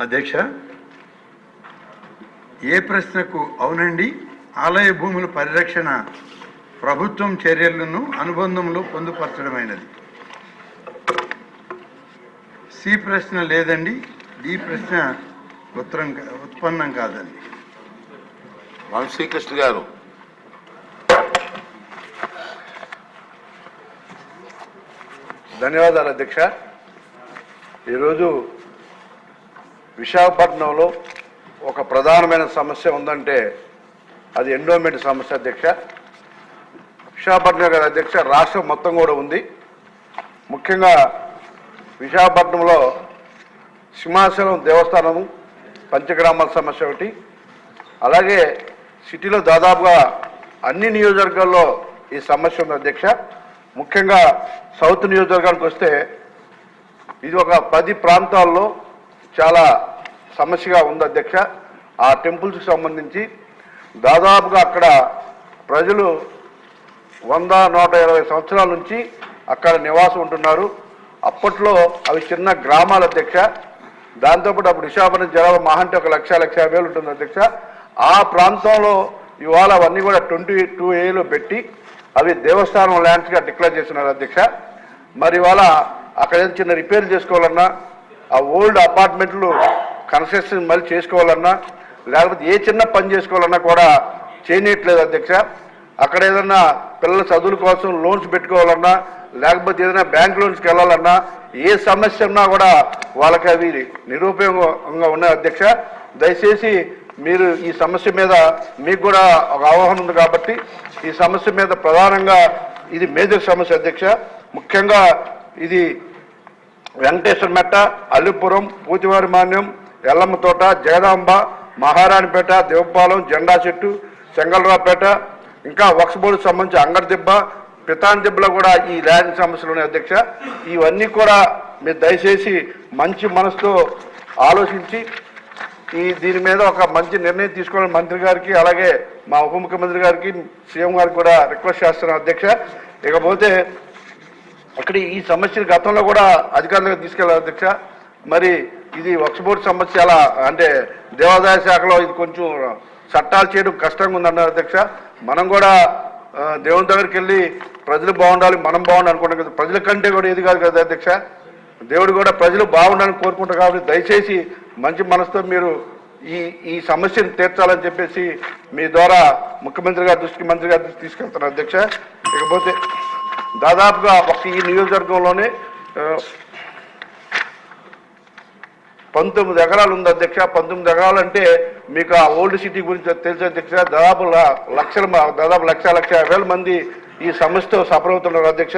అధ్యక్ష ఏ ప్రశ్నకు అవునండి ఆలయ భూముల పరిరక్షణ ప్రభుత్వం చర్యలను అనుబంధంలో పొందుపరచడమైనది. సి ప్రశ్న లేదండి డి ప్రశ్న ఉత్తరం ఉత్పన్నం కాదండి. శ్రీకృష్ణ గారు. ధన్యవాదాలు అధ్యక్ష. ఈరోజు విశాఖపట్నంలో ఒక ప్రధానమైన సమస్య ఉందంటే అది ఎండోమెంట్ సమస్య అధ్యక్ష. విశాఖపట్నం గారి అధ్యక్ష రాష్ట్రం మొత్తం కూడా ఉంది. ముఖ్యంగా విశాఖపట్నంలో సింహాచలం దేవస్థానము పంచగ్రామాల సమస్య ఒకటి. అలాగే సిటీలో దాదాపుగా అన్ని నియోజకవర్గాల్లో ఈ సమస్య ఉంది అధ్యక్ష. ముఖ్యంగా సౌత్ నియోజకవర్గానికి వస్తే ఇది ఒక పది ప్రాంతాల్లో చాలా సమస్యగా ఉంది అధ్యక్ష. ఆ టెంపుల్స్కి సంబంధించి దాదాపుగా అక్కడ ప్రజలు వంద నూట ఇరవై సంవత్సరాల నుంచి అక్కడ నివాసం ఉంటున్నారు. అప్పట్లో అవి చిన్న గ్రామాల అధ్యక్ష. దాంతోపాటు అప్పుడు విశాఖపట్నం జనాభా మహా అంటే ఒక లక్ష లక్ష యాభై వేలు ఉంటుంది అధ్యక్ష. ఆ ప్రాంతంలో ఇవాళ అవన్నీ కూడా ట్వంటీ టూ ఏలో పెట్టి అవి దేవస్థానం ల్యాండ్స్గా డిక్లేర్ చేస్తున్నారు అధ్యక్ష. మరి ఇవాళ అక్కడ ఏదైనా చిన్న రిపేర్ చేసుకోవాలన్నా ఆ ఓల్డ్ అపార్ట్మెంట్లు కన్సెషన్ మళ్ళీ చేసుకోవాలన్నా లేకపోతే ఏ చిన్న పని చేసుకోవాలన్నా కూడా చేయనీయట్లేదు అధ్యక్ష. అక్కడ ఏదన్నా పిల్లల చదువుల కోసం లోన్స్ పెట్టుకోవాలన్నా లేకపోతే ఏదైనా బ్యాంక్ లోన్స్కి వెళ్ళాలన్నా ఏ సమస్య ఉన్నా కూడా వాళ్ళకి అవి నిరుపయోగంగా ఉన్నాయి అధ్యక్ష. దయచేసి మీరు ఈ సమస్య మీద మీకు కూడా ఒక అవగాహన ఉంది కాబట్టి ఈ సమస్య మీద ప్రధానంగా ఇది మేజర్ సమస్య అధ్యక్ష. ముఖ్యంగా ఇది వెంకటేశ్వర మెట్ట అల్లిపురం పూతివారి మాన్యం ఎల్లమ్మ తోట జగదాంబ మహారాణిపేట దేవపాలెం జెండా చెట్టు చెంగలరావుపేట ఇంకా వక్సబోర్డు సంబంధించి అంగడిదిబ్బ పితాన్ దిబ్బలో కూడా ఈ ల్యాండ్ సమస్యలు ఉన్నాయి అధ్యక్ష. ఇవన్నీ కూడా మీరు దయచేసి మంచి మనసుతో ఆలోచించి ఈ దీని మీద ఒక మంచి నిర్ణయం తీసుకోవాలని మంత్రి గారికి అలాగే మా ఉప ముఖ్యమంత్రి గారికి సీఎం గారికి కూడా రిక్వెస్ట్ చేస్తున్నాను అధ్యక్ష. ఇకపోతే అక్కడ ఈ సమస్యను గతంలో కూడా అధికారులకు తీసుకెళ్ళారు అధ్యక్ష. మరి ఇది వక్స్ సమస్య అలా అంటే దేవాదాయ శాఖలో ఇది కొంచెం చట్టాలు చేయడం కష్టంగా ఉందన్నారు అధ్యక్ష. మనం కూడా దేవుని దగ్గరికి వెళ్ళి ప్రజలు బాగుండాలి మనం బాగుండాలి అనుకుంటాం కదా. ప్రజల కంటే కూడా ఇది కాదు కదా అధ్యక్ష. దేవుడు కూడా ప్రజలు బాగుండాలని కోరుకుంటారు కాబట్టి దయచేసి మంచి మనసుతో మీరు ఈ ఈ సమస్యను తీర్చాలని చెప్పేసి మీ ద్వారా ముఖ్యమంత్రి గారి దృష్టికి మంత్రి గారి దృష్టికి తీసుకెళ్తాను అధ్యక్ష. ఇకపోతే దాదాపుగా ఒక ఈ నియోజకవర్గంలోనే పంతొమ్మిది ఎకరాలు ఉంది అధ్యక్ష. పంతొమ్మిది ఎకరాలు అంటే మీకు ఆ ఓల్డ్ సిటీ గురించి తెలిసే అధ్యక్ష. దాదాపు లక్షల దాదాపు లక్ష లక్ష వేల మంది ఈ సమస్యతో సఫలవుతున్నారు అవుతున్నారు అధ్యక్ష.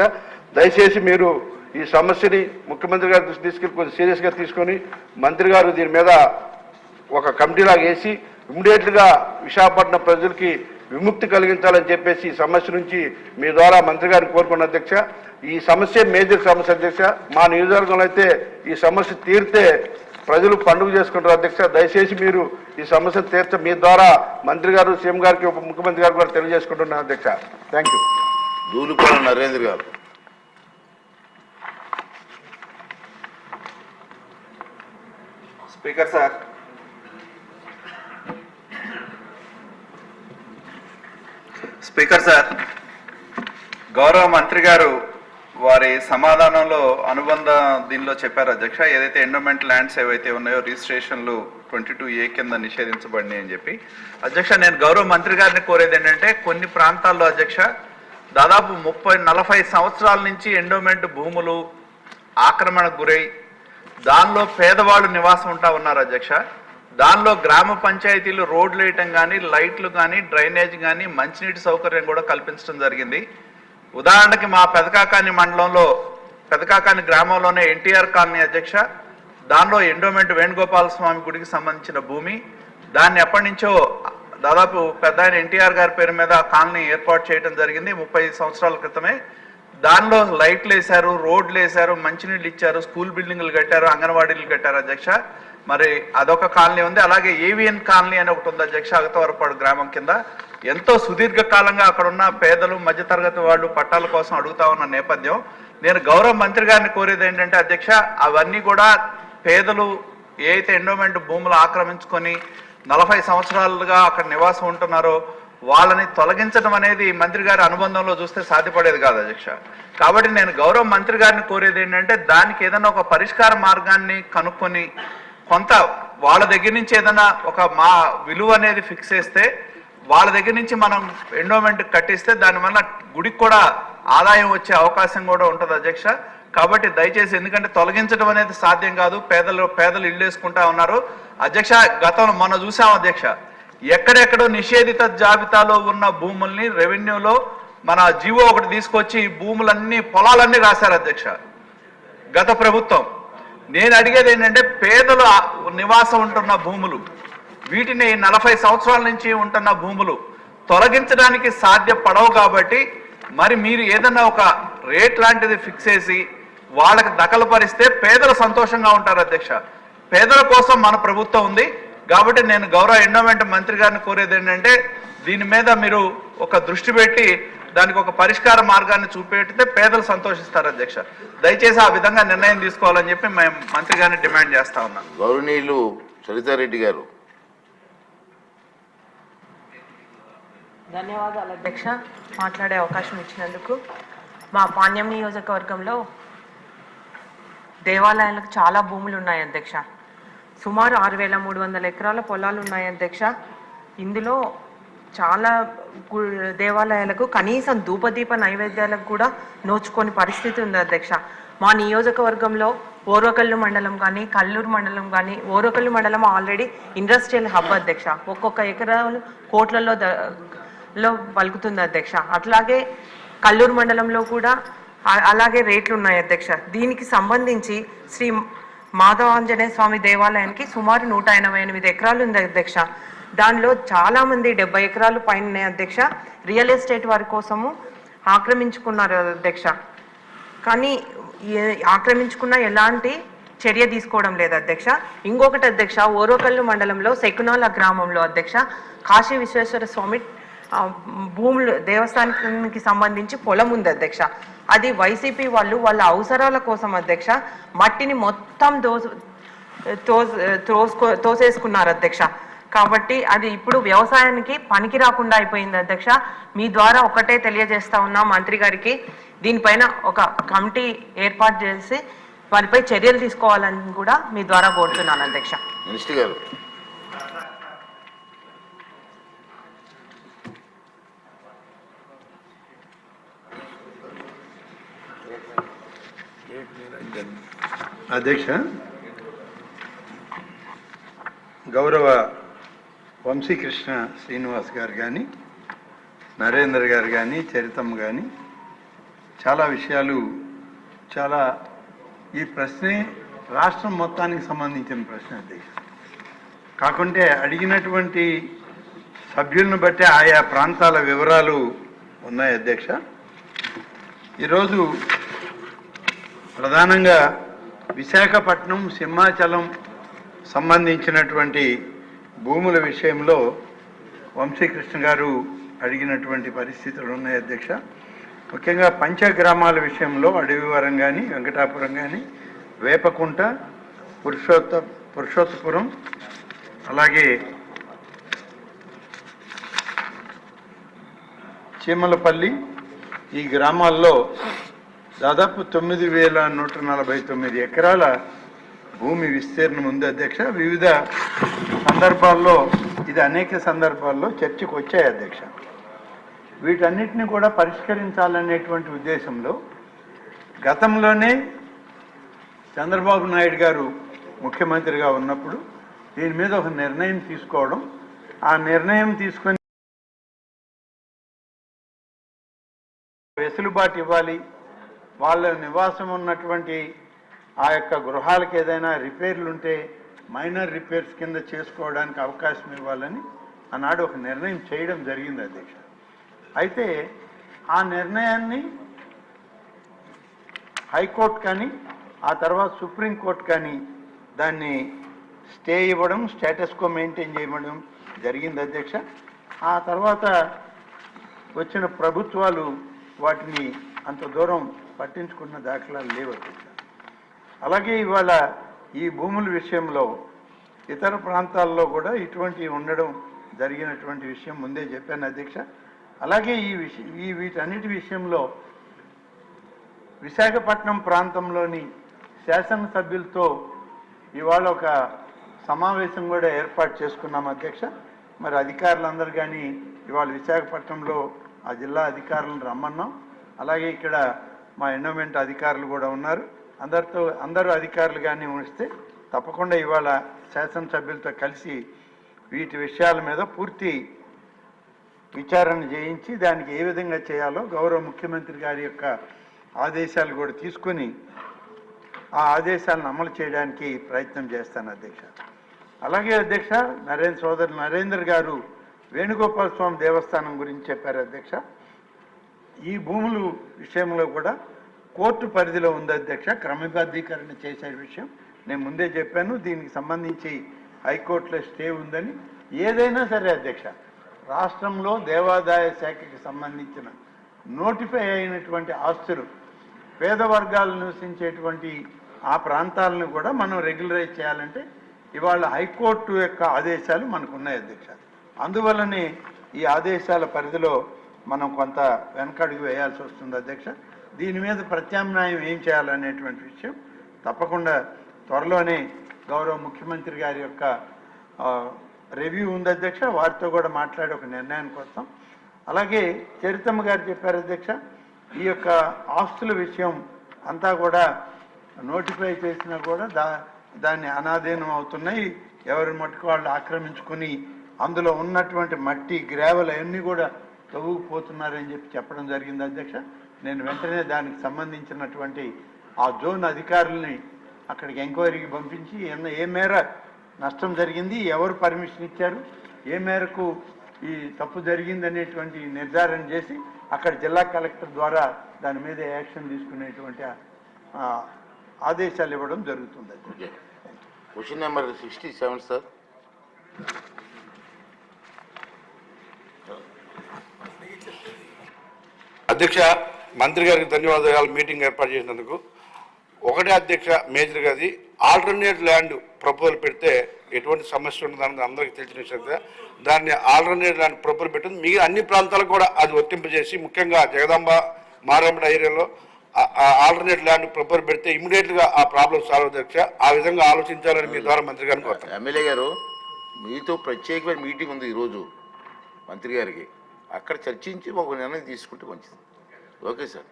దయచేసి మీరు ఈ సమస్యని ముఖ్యమంత్రి గారి దృష్టి తీసుకెళ్ళి కొంచెం సీరియస్గా తీసుకొని మంత్రి గారు దీని మీద ఒక కమిటీలాగా వేసి ఇమ్మీడియట్గా విశాఖపట్నం ప్రజలకి విముక్తి కలిగించాలని చెప్పేసి ఈ సమస్య నుంచి మీ ద్వారా మంత్రి గారిని కోరుకున్న అధ్యక్ష. ఈ సమస్య మేజర్ సమస్య అధ్యక్ష. మా నియోజకవర్గంలో అయితే ఈ సమస్య తీరితే ప్రజలు పండుగ చేసుకుంటారు అధ్యక్ష దయచేసి మీరు ఈ సమస్య తీర్చ మీ ద్వారా మంత్రి గారు సీఎం గారికి ఉప ముఖ్యమంత్రి గారికి కూడా తెలియజేసుకుంటున్నాను అధ్యక్ష. థ్యాంక్ యూ దూలిపాల నరేంద్ర గారు. Speaker sir. Speaker sir. గౌరవ మంత్రి గారు వారి సమాధానంలో అనుబంధ దీనిలో చెప్పారు అధ్యక్ష. ఏదైతే ఎండోమెంట్ ల్యాండ్స్ ఏవైతే ఉన్నాయో రిజిస్ట్రేషన్లు ట్వంటీ టూ ఏ కింద నిషేధించబడినాయి అని చెప్పి. అధ్యక్ష నేను గౌరవ మంత్రి గారిని కోరేది ఏంటంటే కొన్ని ప్రాంతాల్లో అధ్యక్ష దాదాపు ముప్పై నలభై సంవత్సరాల నుంచి ఎండోమెంట్ భూములు ఆక్రమణకు గురై దానిలో పేదవాళ్ళు నివాసం ఉంటా ఉన్నారు అధ్యక్ష. దానిలో గ్రామ పంచాయతీలు రోడ్లు వేయటం కానీ లైట్లు కానీ డ్రైనేజ్ కానీ మంచినీటి సౌకర్యం కూడా కల్పించడం జరిగింది. ఉదాహరణకి మా పెదకాకాని మండలంలో పెదకాకాని గ్రామంలోనే ఎన్టీఆర్ కాలనీ అధ్యక్ష దానిలో ఎండోమెంట్ వేణుగోపాల స్వామి గుడికి సంబంధించిన భూమి దాన్ని ఎప్పటి నుంచో దాదాపు పెద్ద ఆయన ఎన్టీఆర్ గారి పేరు మీద కాలనీ ఏర్పాటు చేయడం జరిగింది ముప్పై సంవత్సరాల క్రితమే. దానిలో లైట్లు వేశారు రోడ్లు వేశారు మంచినీళ్ళు ఇచ్చారు స్కూల్ బిల్డింగ్లు కట్టారు అంగన్వాడీలు కట్టారు అధ్యక్ష. మరి అదొక కాలనీ ఉంది. అలాగే ఏవిఎన్ కాలనీ అని ఒకటి ఉంది అధ్యక్ష అగతవరపాడు గ్రామం కింద. ఎంతో సుదీర్ఘకాలంగా అక్కడున్న అక్కడ ఉన్న పేదలు మధ్యతరగతి వాళ్ళు పట్టాల కోసం అడుగుతా ఉన్న నేపథ్యం. నేను గౌరవ మంత్రి గారిని కోరేది ఏంటంటే అధ్యక్ష అవన్నీ కూడా పేదలు ఏ అయితే ఎండోమెంట్ భూములు ఆక్రమించుకొని నలభై సంవత్సరాలుగా అక్కడ నివాసం ఉంటున్నారో వాళ్ళని తొలగించడం అనేది మంత్రి గారి అనుబంధంలో చూస్తే సాధ్యపడేది కాదు అధ్యక్ష. కాబట్టి నేను గౌరవ మంత్రి గారిని కోరేది ఏంటంటే దానికి ఏదైనా ఒక పరిష్కార మార్గాన్ని కనుక్కొని కొంత వాళ్ళ దగ్గర నుంచి ఏదైనా ఒక మా విలువ అనేది ఫిక్స్ చేస్తే వాళ్ళ దగ్గర నుంచి మనం ఎండోమెంట్ కట్టిస్తే దానివల్ల గుడికి కూడా ఆదాయం వచ్చే అవకాశం కూడా ఉంటుంది అధ్యక్ష. కాబట్టి దయచేసి ఎందుకంటే తొలగించడం అనేది సాధ్యం కాదు పేదలు పేదలు ఇల్లు వేసుకుంటా ఉన్నారు. అధ్యక్ష గతంలో మొన్న చూసాం అధ్యక్ష ఎక్కడెక్కడో నిషేధిత జాబితాలో ఉన్న భూముల్ని రెవెన్యూలో మన జీవో ఒకటి తీసుకొచ్చి భూములన్నీ పొలాలన్నీ రాశారు అధ్యక్ష. గత ప్రభుత్వం. నేను అడిగేది ఏంటంటే పేదలు నివాసం ఉంటున్న భూములు వీటిని నలభై సంవత్సరాల నుంచి ఉంటున్న భూములు తొలగించడానికి సాధ్యపడవు కాబట్టి మరి మీరు ఏదన్నా ఒక రేట్ లాంటిది ఫిక్స్ చేసి వాళ్ళకి దఖలుపరిస్తే పేదలు సంతోషంగా ఉంటారు అధ్యక్ష. పేదల కోసం మన ప్రభుత్వం ఉంది కాబట్టి నేను గౌరవ ఎండోమెంట్ మంత్రి గారిని కోరేది ఏంటంటే దీని మీద మీరు ఒక దృష్టి పెట్టి దానికి ఒక పరిష్కార మార్గాన్ని చూపెడితే పేదలు సంతోషిస్తారు అధ్యక్ష. దయచేసి ఆ విధంగా నిర్ణయం తీసుకోవాలని చెప్పి మేము మంత్రి గారిని డిమాండ్ చేస్తా ఉన్నాం. గౌరవనీయులు సరితారెడ్డి గారు ధన్యవాదాలు అధ్యక్ష. మాట్లాడే అవకాశం ఇచ్చినందుకు మా పాణ్యం నియోజకవర్గంలో దేవాలయాలకు చాలా భూములు ఉన్నాయి అధ్యక్ష. సుమారు ఆరు వేల మూడు వందల ఎకరాల పొలాలు ఉన్నాయి అధ్యక్ష. ఇందులో చాలా దేవాలయాలకు కనీసం ధూపదీప నైవేద్యాలకు కూడా నోచుకొని పరిస్థితి ఉంది అధ్యక్ష. మా నియోజకవర్గంలో ఓరకల్లు మండలం కానీ కల్లూరు మండలం కానీ ఓరకల్లు మండలం ఆల్రెడీ ఇండస్ట్రియల్ హబ్ అధ్యక్ష. ఒక్కొక్క ఎకరాలు కోట్లలో ద- లో పలుకుతుంది అధ్యక్ష. అట్లాగే కల్లూరు మండలంలో కూడా అలాగే రేట్లు ఉన్నాయి అధ్యక్ష. దీనికి సంబంధించి శ్రీ మాధవాంజనేయ స్వామి దేవాలయానికి సుమారు నూట ఎనభై ఎనిమిది ఎకరాలు ఉంది అధ్యక్ష. దానిలో చాలామంది డెబ్బై ఎకరాలు పైన ఉన్నాయి అధ్యక్ష. రియల్ ఎస్టేట్ వారి కోసము ఆక్రమించుకున్నారు అధ్యక్ష. కానీ ఏ- ఆక్రమించుకున్న ఎలాంటి చర్య తీసుకోవడం లేదు అధ్యక్ష. ఇంకొకటి అధ్యక్ష ఓరోకల్లు మండలంలో శకునాల గ్రామంలో అధ్యక్ష కాశీ విశ్వేశ్వర స్వామి భూములు దేవస్థానానికి సంబంధించి పొలం ఉంది అధ్యక్ష. అది వైసీపీ వాళ్ళు వాళ్ళ అవసరాల కోసం అధ్యక్ష మట్టిని మొత్తం దోసు తో తోసుకో తోసేసుకున్నారు అధ్యక్ష. కాబట్టి అది ఇప్పుడు వ్యవసాయానికి పనికి రాకుండా అయిపోయింది అధ్యక్ష. మీ ద్వారా ఒకటే తెలియజేస్తా ఉన్నా మంత్రి గారికి. దీనిపైన ఒక కమిటీ ఏర్పాటు చేసి వారిపై చర్యలు తీసుకోవాలని కూడా మీ ద్వారా కోరుతున్నాను అధ్యక్ష. మినిస్టర్ గారు అధ్యక్ష గౌరవ వంశీకృష్ణ శ్రీనివాస్ గారు కానీ నరేందర్ గారు కానీ చరితమ్మ కానీ చాలా విషయాలు చాలా ఈ ప్రశ్నే రాష్ట్రం మొత్తానికి సంబంధించిన ప్రశ్న అధ్యక్ష. కాకుంటే అడిగినటువంటి సభ్యులను బట్టి ఆయా ప్రాంతాల వివరాలు ఉన్నాయి అధ్యక్ష. ఈరోజు ప్రధానంగా విశాఖపట్నం సింహాచలం సంబంధించినటువంటి భూముల విషయంలో వంశీకృష్ణ గారు అడిగినటువంటి పరిస్థితులు ఉన్నాయి అధ్యక్ష. ముఖ్యంగా పంచగ్రామాల విషయంలో అడవివరం కానీ వెంకటాపురం కానీ వేపకుంట పురుషోత్త పురుషోత్తపురం అలాగే చీమలపల్లి ఈ గ్రామాల్లో దాదాపు తొమ్మిది వేల నూట నలభై తొమ్మిది ఎకరాల భూమి విస్తీర్ణం ఉంది అధ్యక్ష. వివిధ సందర్భాల్లో ఇది అనేక సందర్భాల్లో చర్చకు వచ్చాయి అధ్యక్ష. వీటన్నిటిని కూడా పరిష్కరించాలనేటువంటి ఉద్దేశంలో గతంలోనే చంద్రబాబు నాయుడు గారు ముఖ్యమంత్రిగా ఉన్నప్పుడు దీని మీద ఒక నిర్ణయం తీసుకోవడం ఆ నిర్ణయం తీసుకొని వెసులుబాటు ఇవ్వాలి వాళ్ళ నివాసం ఉన్నటువంటి ఆ యొక్క గృహాలకు ఏదైనా రిపేర్లు ఉంటే మైనర్ రిపేర్స్ కింద చేసుకోవడానికి అవకాశం ఇవ్వాలని ఆనాడు ఒక నిర్ణయం చేయడం జరిగింది అధ్యక్ష. అయితే ఆ నిర్ణయాన్ని హైకోర్టు కానీ ఆ తర్వాత సుప్రీంకోర్టు కానీ దాన్ని స్టే ఇవ్వడం స్టేటస్కో మెయింటైన్ చేయడం జరిగింది అధ్యక్ష. ఆ తర్వాత వచ్చిన ప్రభుత్వాలు వాటిని అంత దూరం పట్టించుకున్న దాఖలాలు లేవు అలాగే ఇవాళ ఈ భూముల విషయంలో ఇతర ప్రాంతాల్లో కూడా ఇటువంటివి ఉండడం జరిగినటువంటి విషయం ముందే చెప్పాను అధ్యక్ష. అలాగే ఈ విషయం ఈ వీటన్నిటి విషయంలో విశాఖపట్నం ప్రాంతంలోని శాసనసభ్యులతో ఇవాళ ఒక సమావేశం కూడా ఏర్పాటు చేసుకున్నాం అధ్యక్ష. మరి అధికారులందరూ కానీ ఇవాళ విశాఖపట్నంలో ఆ జిల్లా అధికారులను రమ్మన్నాం. అలాగే ఇక్కడ మా ఎండోమెంట్ అధికారులు కూడా ఉన్నారు. అందరితో అందరూ అధికారులు కానీ ఉంచితే తప్పకుండా ఇవాళ శాసనసభ్యులతో కలిసి వీటి విషయాల మీద పూర్తి విచారణ చేయించి దానికి ఏ విధంగా చేయాలో గౌరవ ముఖ్యమంత్రి గారి యొక్క ఆదేశాలు కూడా తీసుకొని ఆ ఆదేశాలను అమలు చేయడానికి ప్రయత్నం చేస్తాను అధ్యక్ష. అలాగే అధ్యక్ష నరేంద్ర సోదరు నరేంద్ర గారు వేణుగోపాల స్వామి దేవస్థానం గురించి చెప్పారు అధ్యక్ష. ఈ భూములు విషయంలో కూడా కోర్టు పరిధిలో ఉంది అధ్యక్ష. క్రమబద్ధీకరణ చేసే విషయం నేను ముందే చెప్పాను. దీనికి సంబంధించి హైకోర్టులో స్టే ఉందని. ఏదైనా సరే అధ్యక్ష రాష్ట్రంలో దేవాదాయ శాఖకి సంబంధించిన నోటిఫై అయినటువంటి ఆస్తులు పేద వర్గాలు నివసించేటువంటి ఆ ప్రాంతాలను కూడా మనం రెగ్యులరైజ్ చేయాలంటే ఇవాళ హైకోర్టు యొక్క ఆదేశాలు మనకు ఉన్నాయి అధ్యక్ష. అందువల్లనే ఈ ఆదేశాల పరిధిలో మనం కొంత వెనకడుగు వేయాల్సి వస్తుంది అధ్యక్ష. దీని మీద ప్రత్యామ్నాయం ఏం చేయాలనేటువంటి విషయం తప్పకుండా త్వరలోనే గౌరవ ముఖ్యమంత్రి గారి యొక్క రివ్యూ ఉంది అధ్యక్ష. వారితో కూడా మాట్లాడి ఒక నిర్ణయానికి వస్తాం అలాగే చరితమ్మ గారు చెప్పారు అధ్యక్ష ఈ యొక్క ఆస్తుల విషయం అంతా కూడా నోటిఫై చేసినా కూడా దా దాన్ని అనాధీనం అవుతున్నాయి. ఎవరి మట్టుకు వాళ్ళు ఆక్రమించుకుని అందులో ఉన్నటువంటి మట్టి గ్రావెల్ అవన్నీ కూడా తవ్వుకుపోతున్నారని చెప్పి చెప్పడం జరిగింది అధ్యక్ష. నేను వెంటనే దానికి సంబంధించినటువంటి ఆ జోన్ అధికారుల్ని అక్కడికి ఎంక్వైరీకి పంపించి ఏమ- ఏ మేర నష్టం జరిగింది? ఎవరు పర్మిషన్ ఇచ్చారు? ఏ మేరకు ఈ తప్పు జరిగింది అనేటువంటి నిర్ధారణ చేసి అక్కడ జిల్లా కలెక్టర్ ద్వారా దాని మీద యాక్షన్ తీసుకునేటువంటి ఆదేశాలు ఇవ్వడం జరుగుతుంది question number sixty seven sir. అధ్యక్ష మంత్రి గారికి ధన్యవాదాలు మీటింగ్ ఏర్పాటు చేసినందుకు. ఒకటే అధ్యక్ష మేజర్ గారి ఆల్టర్నేట్ ల్యాండ్ ప్రపోజల్ పెడితే ఎటువంటి సమస్య ఉండదని అందరికీ తెలిసిన విషయంగా దాన్ని ఆల్టర్నేట్ ల్యాండ్ ప్రపోజల్ పెట్టింది. మిగిలిన అన్ని ప్రాంతాలకు కూడా అది వర్తింపజేసి ముఖ్యంగా జగదాంబ మారేమిడ ఏరియాలో ఆల్టర్నేట్ ల్యాండ్ ప్రపోజల్ పెడితే ఇమీడియట్గా ఆ ప్రాబ్లం సాల్వ్ అధ్యక్ష. ఆ విధంగా ఆలోచించాలని మీ ద్వారా మంత్రి గారిని కోరుతాను ఎమ్మెల్యే గారు మీతో ప్రత్యేకమైన మీటింగ్ ఉంది ఈరోజు మంత్రి గారికి. అక్కడ చర్చించి ఒక నిర్ణయం తీసుకుంటే మంచిది. Okay sir.